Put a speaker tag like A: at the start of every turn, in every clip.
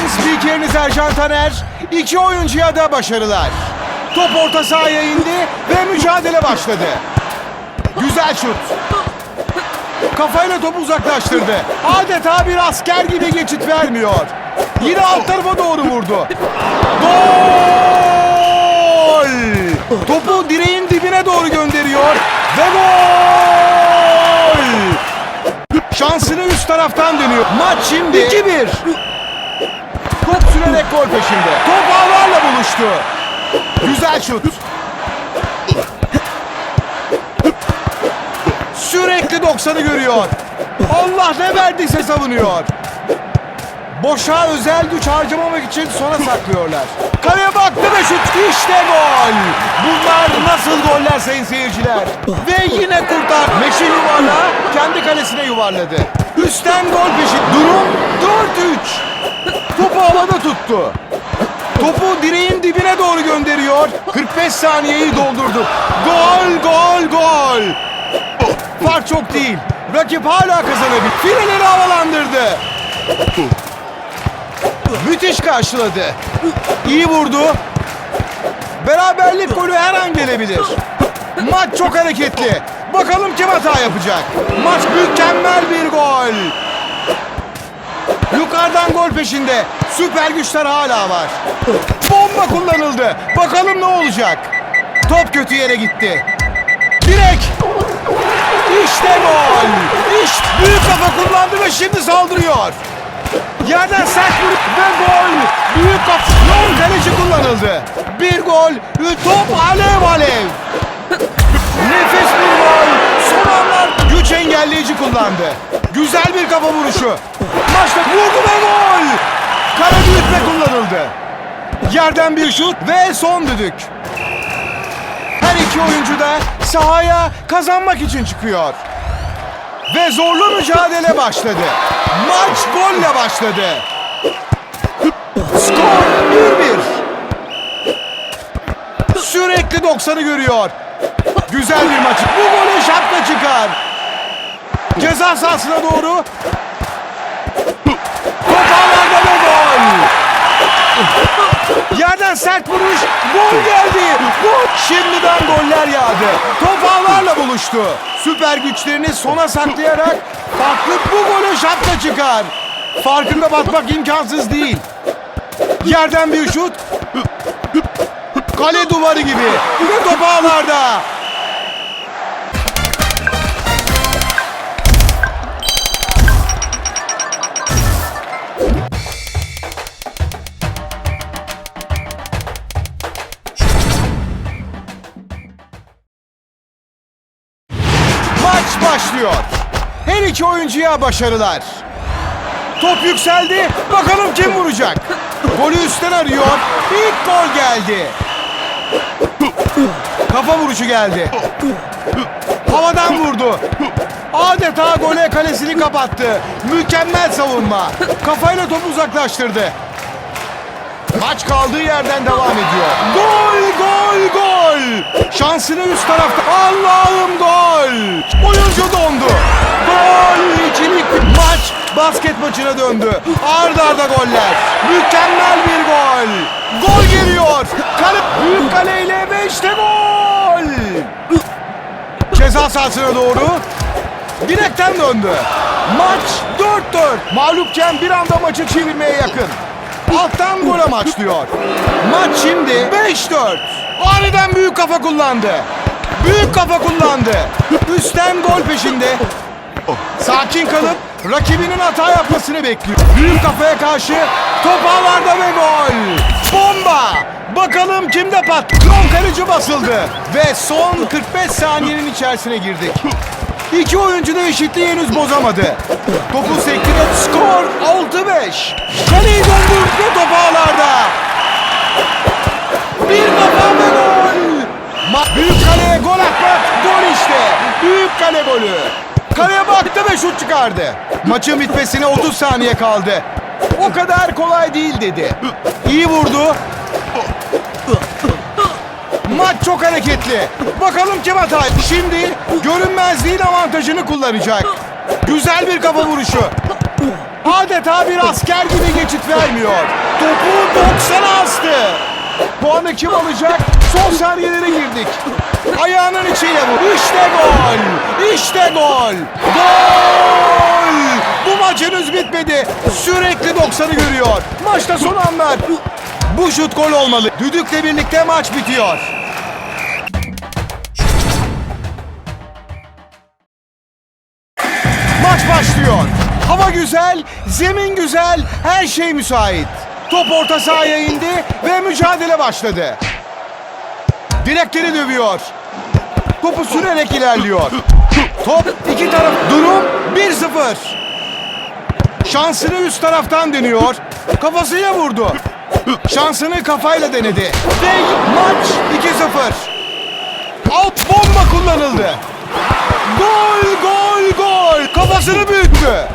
A: Ben spikeriniz Ercan Taner. İki oyuncuya da başarılar. Top orta sahaya indi ve mücadele başladı. Güzel şut. Kafayla topu uzaklaştırdı. Adeta bir asker gibi geçit vermiyor. Yine alt tarafa doğru vurdu. Gol! Topu direğin dibine doğru gönderiyor ve gol! Şansını üst taraftan dönüyor. Maç şimdi 2-1. Top sürerek gol peşinde. Top ağlarla buluştu. Güzel şut. Sürekli 90'ı görüyor. Allah ne verdiyse savunuyor. Boşa özel güç harcamamak için sona saklıyorlar. Kaleye baktı ve şut işte gol. Bunlar nasıl goller sayın seyirciler. Ve yine kurtar. Meşin yuvarlağı kendi kalesine yuvarladı. Üstten gol peşi. Durum 4-3. Topu havada tuttu. Topu direğin dibine doğru gönderiyor. 45 saniyeyi doldurduk. Gol, gol, gol. Fark çok değil. Rakip hala kazanabilir. Fileleri havalandırdı. Müthiş karşıladı. İyi vurdu. Beraberlik golü her an gelebilir. Maç çok hareketli. Bakalım kim hata yapacak. Maç mükemmel bir gol. Yukarıdan gol peşinde. Süper güçler hala var. Bomba kullanıldı. Bakalım ne olacak. Top kötü yere gitti. Direk. İşte gol. İşte büyük kafa kullandı ve şimdi saldırıyor. Yerden sert vurup ve gol. Büyük kafa. Long kaleci kullanıldı. Bir gol. Top alev alev. Nefis bir gol. Son anlar güç engelleyici kullandı. Güzel bir kafa vuruşu. Maçta vurdu ve Kara büyütme kullanıldı. Yerden bir şut ve son düdük. Her iki oyuncu da sahaya kazanmak için çıkıyor. Ve zorlu mücadele başladı. Maç golle başladı. Skor 1-1. Sürekli 90'ı görüyor. Güzel bir maç. Bu golü şapka çıkar. Ceza sahasına doğru. Top ağlarda ve gol. Yerden sert vuruş. Gol geldi. Gol. Şimdiden goller yağdı. Top ağlarla buluştu. Süper güçlerini sona saklayarak farklı bu golü şapka çıkar. Farkında batmak imkansız değil. Yerden bir şut. Kale duvarı gibi. Ve top ağlarda. İki oyuncuya başarılar. Top yükseldi. Bakalım kim vuracak. Golü üstten arıyor. İlk gol geldi. Kafa vuruşu geldi. Havadan vurdu. Adeta gole kalesini kapattı. Mükemmel savunma. Kafayla topu uzaklaştırdı. Maç kaldığı yerden devam ediyor. Gol, gol, gol. Şansını üst tarafta. Allah'ım gol. Oyuncu dondu. Gol, ikilik. Maç basket maçına döndü. Arda arda goller. Mükemmel bir gol. Gol geliyor. Kale, büyük kaleyle ve gol. Ceza sahasına doğru. Direkten döndü. Maç 4-4. Mağlupken bir anda maçı çevirmeye yakın. Alttan gol amaçlıyor. Maç şimdi 5-4. Aniden büyük kafa kullandı. Büyük kafa kullandı. Üstten gol peşinde. Sakin kalıp rakibinin hata yapmasını bekliyor. Büyük kafaya karşı top ağlarda ve gol. Bomba. Bakalım kimde pat. Kron kaleci basıldı. Ve son 45 saniyenin içerisine girdik. İki oyuncu da eşitliği henüz bozamadı. Topu sektirip skor 6-5. Kaleyi döndü ve top ağlarda. Bir kafa ve gol. Büyük kaleye gol atmak gol işte. Büyük kale golü. Kaleye baktı ve şut çıkardı. Maçın bitmesine 30 saniye kaldı. O kadar kolay değil dedi. İyi vurdu. Maç çok hareketli. Bakalım kim hata. Şimdi görünmezliğin avantajını kullanacak. Güzel bir kafa vuruşu. Adeta bir asker gibi geçit vermiyor. Topu 90'a astı. Puanı kim alacak? Son saniyelere girdik. Ayağının içiyle vur. İşte gol. İşte gol. Gol. Bu maç henüz bitmedi. Sürekli 90'ı görüyor. Maçta son anlar. Bu şut gol olmalı. Düdükle birlikte maç bitiyor. Maç başlıyor. Hava güzel, zemin güzel, her şey müsait. Top orta sahaya indi ve mücadele başladı. Direkleri dövüyor. Topu sürerek ilerliyor. Top iki taraf. Durum 1-0. Şansını üst taraftan deniyor. Kafasıyla vurdu. Şansını kafayla denedi. Ve maç 2-0. Alt bomba kullanıldı. Gol gol gol. Kafasını büyüttü.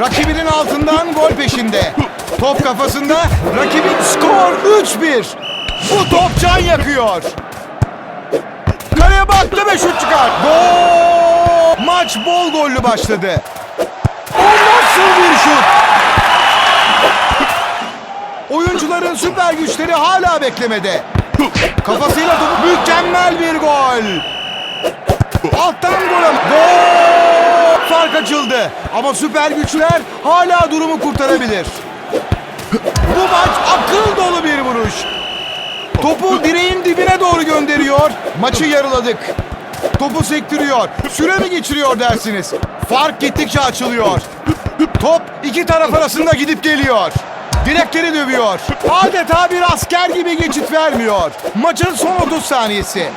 A: Rakibinin altından gol peşinde. Top kafasında. Rakibin skor 3-1. Bu top can yakıyor. Kaleye baktı ve şut çıkar. Gol. Maç bol gollü başladı. O nasıl bir şut? Oyuncuların süper güçleri hala beklemede. Kafasıyla topu mükemmel bir gol. Alttan gol. Gol! Fark açıldı. Ama süper güçler hala durumu kurtarabilir. Bu maç akıl dolu bir. Topu direğin dibine doğru gönderiyor. Maçı yarıladık. Topu sektiriyor. Süre mi geçiriyor dersiniz? Fark gittikçe açılıyor. Top iki taraf arasında gidip geliyor. Direkleri dövüyor. Adeta bir asker gibi geçit vermiyor. Maçın son 30 saniyesi.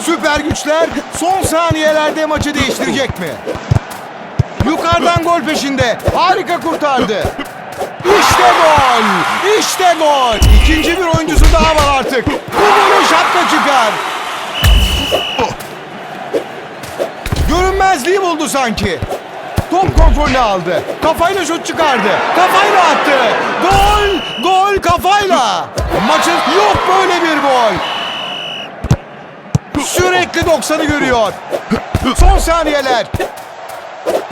A: Süper güçler son saniyelerde maçı değiştirecek mi? Yukarıdan gol peşinde. Harika kurtardı. İşte gol! İşte gol! İkinci bir Buldu sanki. Top kontrolünü aldı. Kafayla şut çıkardı. Kafayla attı. Gol! Gol kafayla. Maçın yok böyle bir gol. Sürekli 90'ı görüyor. Son saniyeler.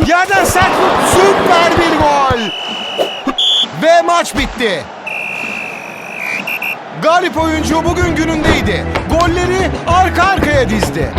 A: Yerden sert. Süper bir gol. Ve maç bitti. Galip oyuncu bugün günündeydi. Golleri arka arkaya dizdi.